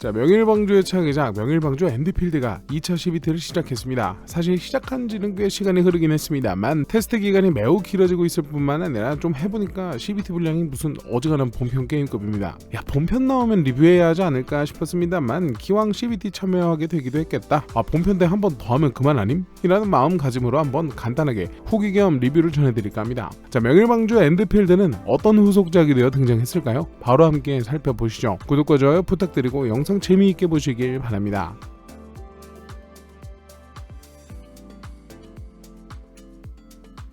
자 명일방주의 차기작 명일방주 엔드필드가 2차 CBT를 시작했습니다. 사실 시작한 지는 꽤 시간이 흐르긴 했습니다만 테스트 기간이 매우 길어지고 있을 뿐만 아니라 좀 해보니까 CBT 분량이 무슨 어지간한 본편 게임급입니다. 야 본편 나오면 리뷰해야 하지 않을까 싶었습니다만 기왕 CBT 참여하게 되기도 했겠다. 아 본편 때 한 번 더 하면 그만 아님? 이라는 마음가짐으로 한번 간단하게 후기 겸 리뷰를 전해드릴까 합니다. 자 명일방주 엔드필드는 어떤 후속작이 되어 등장했을까요? 바로 함께 살펴보시죠. 구독과 좋아요 부탁드리고 영상 재미있게 보시길 바랍니다.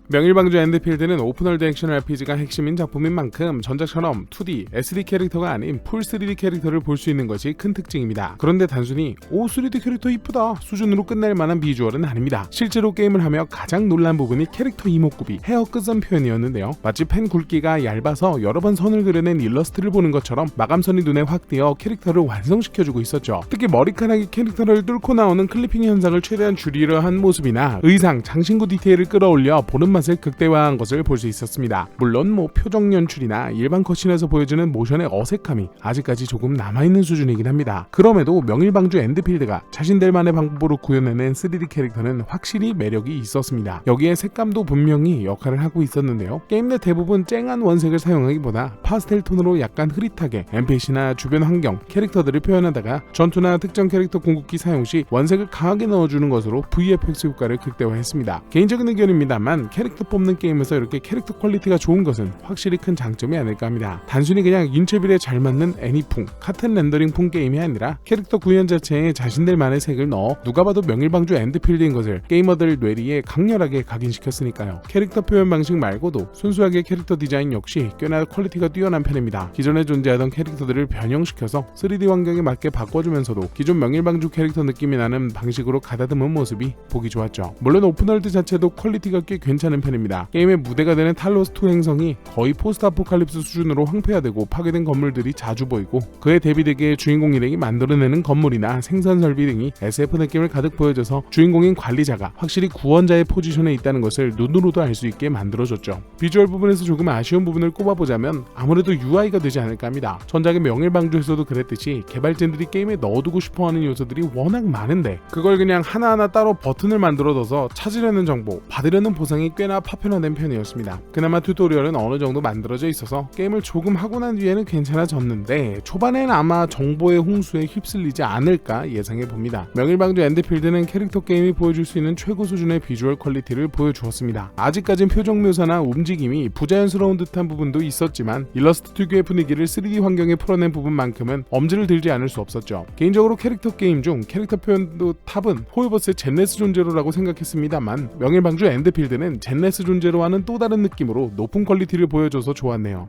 명일방주 엔드필드는 오픈월드 액션 RPG가 핵심인 작품인 만큼 전작처럼 2D, SD 캐릭터가 아닌 풀 3D 캐릭터를 볼 수 있는 것이 큰 특징입니다. 그런데 단순히 오 3D 캐릭터 이쁘다 수준으로 끝낼 만한 비주얼은 아닙니다. 실제로 게임을 하며 가장 놀란 부분이 캐릭터 이목구비, 헤어 끝선 표현이었는데요. 마치 펜 굵기가 얇아서 여러 번 선을 그려낸 일러스트를 보는 것처럼 마감선이 눈에 확 띄어 캐릭터를 완성시켜주고 있었죠. 특히 머리카락이 캐릭터를 뚫고 나오는 클리핑 현상을 최대한 줄이려 한 모습이나 의상, 장신구 디테일을 끌어올려 보는 맛을 극대화한 것을 볼 수 있었습니다. 물론 뭐 표정 연출이나 일반 컷신에서 보여주는 모션의 어색함이 아직까지 조금 남아있는 수준이긴 합니다. 그럼에도 명일방주 엔드필드가 자신들만의 방법으로 구현해낸 3D 캐릭터는 확실히 매력이 있었습니다. 여기에 색감도 분명히 역할을 하고 있었는데요. 게임 내 대부분 쨍한 원색을 사용하기보다 파스텔 톤으로 약간 흐릿하게 NPC나 주변 환경, 캐릭터들을 표현하다가 전투나 특정 캐릭터 궁극기 사용 시 원색을 강하게 넣어주는 것으로 VFX 효과를 극대화했습니다. 개인적인 의견입니다만 캐릭 터 뽑는 게임에서 이렇게 캐릭터 퀄리티가 좋은 것은 확실히 큰 장점이 아닐까 합니다. 단순히 그냥 인체빌에 잘 맞는 애니풍, 같은 렌더링풍 게임이 아니라 캐릭터 구현 자체에 자신들만의 색을 넣어 누가 봐도 명일방주 엔드필드인 것을 게이머들 뇌리에 강렬하게 각인시켰으니까요. 캐릭터 표현 방식 말고도 순수하게 캐릭터 디자인 역시 꽤나 퀄리티가 뛰어난 편입니다. 기존에 존재하던 캐릭터들을 변형시켜서 3D 환경에 맞게 바꿔주면서도 기존 명일방주 캐릭터 느낌이 나는 방식으로 가다듬은 모습이 보기 좋았죠. 물론 오픈월드 자체도 퀄리티가 꽤 괜찮은 편입니다. 게임의 무대가 되는 탈로스2 행성이 거의 포스트 아포칼립스 수준으로 황폐화되고 파괴된 건물들이 자주 보이고 그에 대비되게 주인공 일행이 만들어내는 건물이나 생산 설비 등이 SF 느낌을 가득 보여줘서 주인공인 관리자가 확실히 구원자의 포지션에 있다는 것을 눈으로도 알 수 있게 만들어줬죠. 비주얼 부분에서 조금 아쉬운 부분을 꼽아보자면 아무래도 UI가 되지 않을까 합니다. 전작의 명일방주에서도 그랬듯이 개발진들이 게임에 넣어두고 싶어하는 요소들이 워낙 많은데 그걸 그냥 하나하나 따로 버튼을 만들어둬서 찾으려는 정보, 받으려는 보상이 꽤나 파편화된 편이었습니다. 그나마 튜토리얼은 어느 정도 만들어져 있어서 게임을 조금 하고 난 뒤에는 괜찮아졌는데 초반에는 아마 정보의 홍수에 휩쓸리지 않을까 예상해 봅니다. 명일방주 엔드필드는 캐릭터 게임이 보여줄 수 있는 최고 수준의 비주얼 퀄리티를 보여주었습니다. 아직까진 표정 묘사나 움직임이 부자연스러운 듯한 부분도 있었지만 일러스트 특유의 분위기를 3D 환경에 풀어낸 부분만큼은 엄지를 들지 않을 수 없었죠. 개인적으로 캐릭터 게임 중 캐릭터 표현도 탑은 호이버스의 젠네스 존재로라고 생각했습니다만 명일방주 엔드필드는 젠 네스 존재로 하는 또 다른 느낌으로 높은 퀄리티를 보여줘서 좋았네요.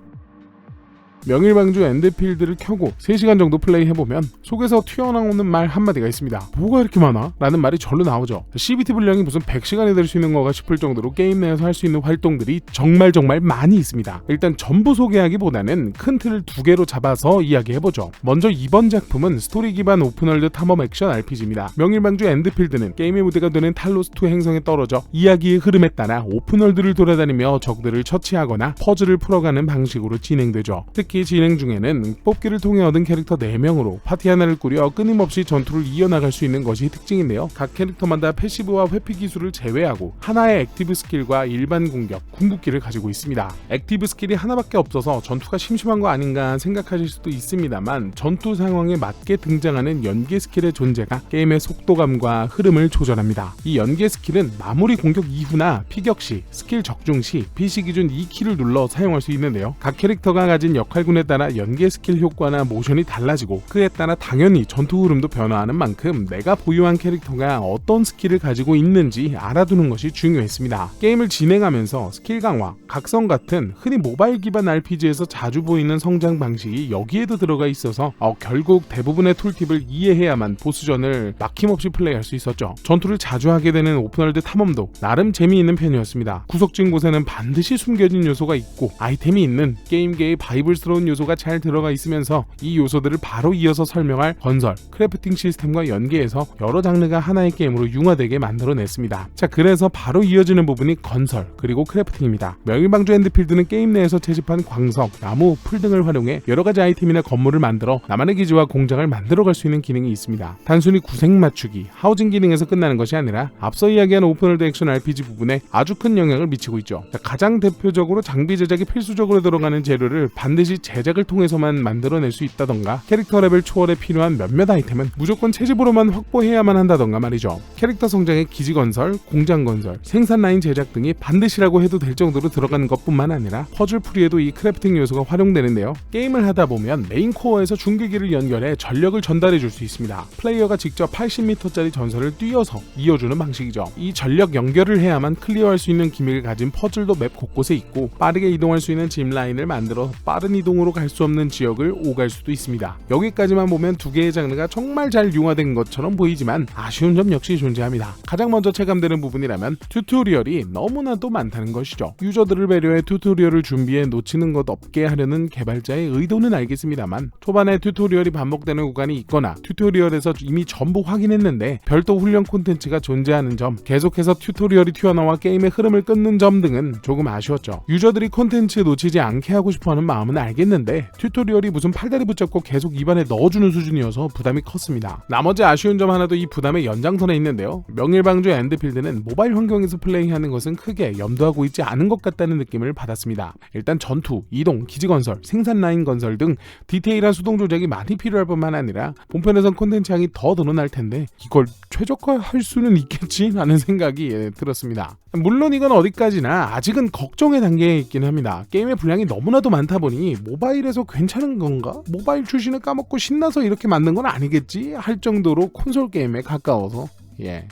명일방주 엔드필드를 켜고 3시간 정도 플레이해보면 속에서 튀어나오는 말 한마디가 있습니다. 뭐가 이렇게 많아? 라는 말이 절로 나오죠. CBT 분량이 무슨 100시간이 될 수 있는 거가 싶을 정도로 게임 내에서 할 수 있는 활동들이 정말 정말 많이 있습니다. 일단 전부 소개하기보다는 큰 틀을 두 개로 잡아서 이야기해보죠. 먼저 이번 작품은 스토리 기반 오픈월드 탐험 액션 RPG입니다. 명일방주 엔드필드는 게임의 무대가 되는 탈로스2 행성에 떨어져 이야기의 흐름에 따라 오픈월드를 돌아다니며 적들을 처치하거나 퍼즐을 풀어가는 방식으로 진행되죠. 특히 진행 중에는 뽑기를 통해 얻은 캐릭터 4명으로 파티 하나를 꾸려 끊임없이 전투를 이어나갈 수 있는 것이 특징인데요. 각 캐릭터마다 패시브와 회피 기술을 제외하고 하나의 액티브 스킬과 일반 공격, 궁극기를 가지고 있습니다. 액티브 스킬이 하나밖에 없어서 전투가 심심한 거 아닌가 생각하실 수도 있습니다만 전투 상황에 맞게 등장하는 연계 스킬의 존재가 게임의 속도감과 흐름을 조절합니다. 이 연계 스킬은 마무리 공격 이후나 피격 시, 스킬 적중 시 PC 기준 2키를 눌러 사용할 수 있는데요. 각 캐릭터가 가진 역할 군에 따라 연계 스킬 효과나 모션이 달라지고 그에 따라 당연히 전투 흐름도 변화하는 만큼 내가 보유한 캐릭터가 어떤 스킬을 가지고 있는지 알아두는 것이 중요했습니다. 게임을 진행하면서 스킬 강화, 각성 같은 흔히 모바일 기반 RPG에서 자주 보이는 성장 방식이 여기에도 들어가 있어서 어, 결국 대부분의 툴팁을 이해해야만 보스전을 막힘없이 플레이할 수 있었죠. 전투를 자주 하게 되는 오픈월드 탐험도 나름 재미있는 편이었습니다. 구석진 곳에는 반드시 숨겨진 요소가 있고 아이템이 있는 게임계의 바이블스러운 고급스러운 요소가 잘 들어가 있으면서 이 요소들을 바로 이어서 설명할 건설, 크래프팅 시스템과 연계해서 여러 장르가 하나의 게임으로 융화되게 만들어냈습니다. 자, 그래서 바로 이어지는 부분이 건설, 그리고 크래프팅입니다. 명일방주 엔드필드는 게임 내에서 채집한 광석, 나무, 풀 등을 활용해 여러 가지 아이템이나 건물을 만들어 나만의 기지와 공장을 만들어갈 수 있는 기능이 있습니다. 단순히 구색 맞추기, 하우징 기능에서 끝나는 것이 아니라 앞서 이야기한 오픈월드 액션 RPG 부분에 아주 큰 영향을 미치고 있죠. 자, 가장 대표적으로 장비 제작이 필수적으로 들어가는 재료를 반드시 제작을 통해서만 만들어낼 수 있다던가 캐릭터 레벨 초월에 필요한 몇몇 아이템은 무조건 채집으로만 확보해야만 한다던가 말이죠. 캐릭터 성장의 기지 건설, 공장 건설, 생산 라인 제작 등이 반드시라고 해도 될 정도로 들어가는 것뿐만 아니라 퍼즐 풀이에도 이 크래프팅 요소가 활용되는데요. 게임을 하다 보면 메인 코어에서 중계기를 연결해 전력을 전달해 줄 수 있습니다. 플레이어가 직접 80m짜리 전설을 뛰어서 이어주는 방식이죠. 이 전력 연결을 해야만 클리어할 수 있는 기믹을 가진 퍼즐도 맵 곳곳에 있고 빠르게 이동할 수 있는 짚 라인을 만들어 빠른 이동 으로 갈 수 없는 지역을 오갈 수도 있습니다. 여기까지만 보면 두 개의 장르가 정말 잘 융화된 것처럼 보이지만 아쉬운 점 역시 존재합니다. 가장 먼저 체감되는 부분이라면 튜토리얼이 너무나도 많다는 것이죠. 유저들을 배려해 튜토리얼을 준비해 놓치는 것 없게 하려는 개발자의 의도는 알겠습니다만 초반에 튜토리얼이 반복되는 구간이 있거나 튜토리얼에서 이미 전부 확인했는데 별도 훈련 콘텐츠가 존재하는 점, 계속해서 튜토리얼이 튀어나와 게임의 흐름을 끊는 점 등은 조금 아쉬웠죠. 유저들이 콘텐츠 놓치지 않게 하고 싶어하는 마음은 알겠 는데 튜토리얼이 무슨 팔다리 붙잡고 계속 입안에 넣어주는 수준이어서 부담이 컸습니다. 나머지 아쉬운 점 하나도 이 부담의 연장선에 있는데요. 명일방주 엔드필드는 모바일 환경에서 플레이하는 것은 크게 염두하고 있지 않은 것 같다는 느낌을 받았습니다. 일단 전투, 이동, 기지 건설, 생산 라인 건설 등 디테일한 수동 조작이 많이 필요할 뿐만 아니라 본편에선 콘텐츠 양이 더 늘어날 텐데 이걸 최적화할 수는 있겠지? 라는 생각이 예, 들었습니다. 물론 이건 어디까지나 아직은 걱정의 단계에 있긴 합니다. 게임의 분량이 너무나도 많다 보니 모바일에서 괜찮은 건가? 모바일 출시는 까먹고 신나서 이렇게 만든 건 아니겠지? 할 정도로 콘솔 게임에 가까워서 예.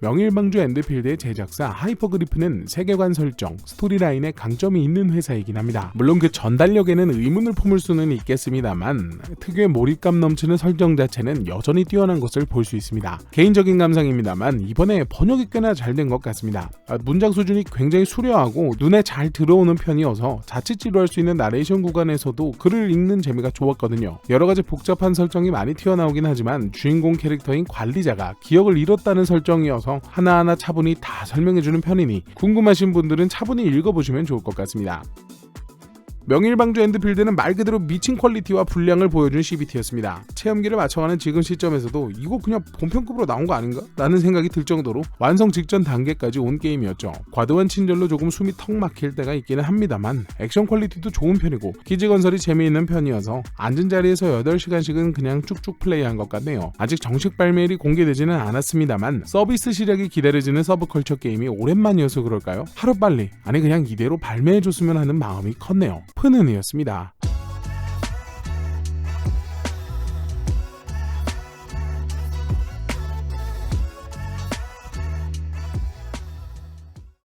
명일방주 엔드필드의 제작사 하이퍼그리프는 세계관 설정, 스토리라인에 강점이 있는 회사이긴 합니다. 물론 그 전달력에는 의문을 품을 수는 있겠습니다만 특유의 몰입감 넘치는 설정 자체는 여전히 뛰어난 것을 볼 수 있습니다. 개인적인 감상입니다만 이번에 번역이 꽤나 잘 된 것 같습니다. 아, 문장 수준이 굉장히 수려하고 눈에 잘 들어오는 편이어서 자칫 지루할 수 있는 나레이션 구간에서도 글을 읽는 재미가 좋았거든요. 여러 가지 복잡한 설정이 많이 튀어나오긴 하지만 주인공 캐릭터인 관리자가 기억을 잃었다는 설정이어서 하나하나 차분히 다 설명해주는 편이니 궁금하신 분들은 차분히 읽어보시면 좋을 것 같습니다. 명일방주 엔드필드는 말 그대로 미친 퀄리티와 분량을 보여준 CBT였습니다. 체험기를 맞춰가는 지금 시점에서도 이거 그냥 본편급으로 나온 거 아닌가? 라는 생각이 들 정도로 완성 직전 단계까지 온 게임이었죠. 과도한 친절로 조금 숨이 턱 막힐 때가 있기는 합니다만 액션 퀄리티도 좋은 편이고 기지 건설이 재미있는 편이어서 앉은 자리에서 8시간씩은 그냥 쭉쭉 플레이한 것 같네요. 아직 정식 발매일이 공개되지는 않았습니다만 서비스 시작이 기다려지는 서브컬처 게임이 오랜만이어서 그럴까요? 하루빨리 아니 그냥 이대로 발매해줬으면 하는 마음이 컸네요. 푸는이었습니다.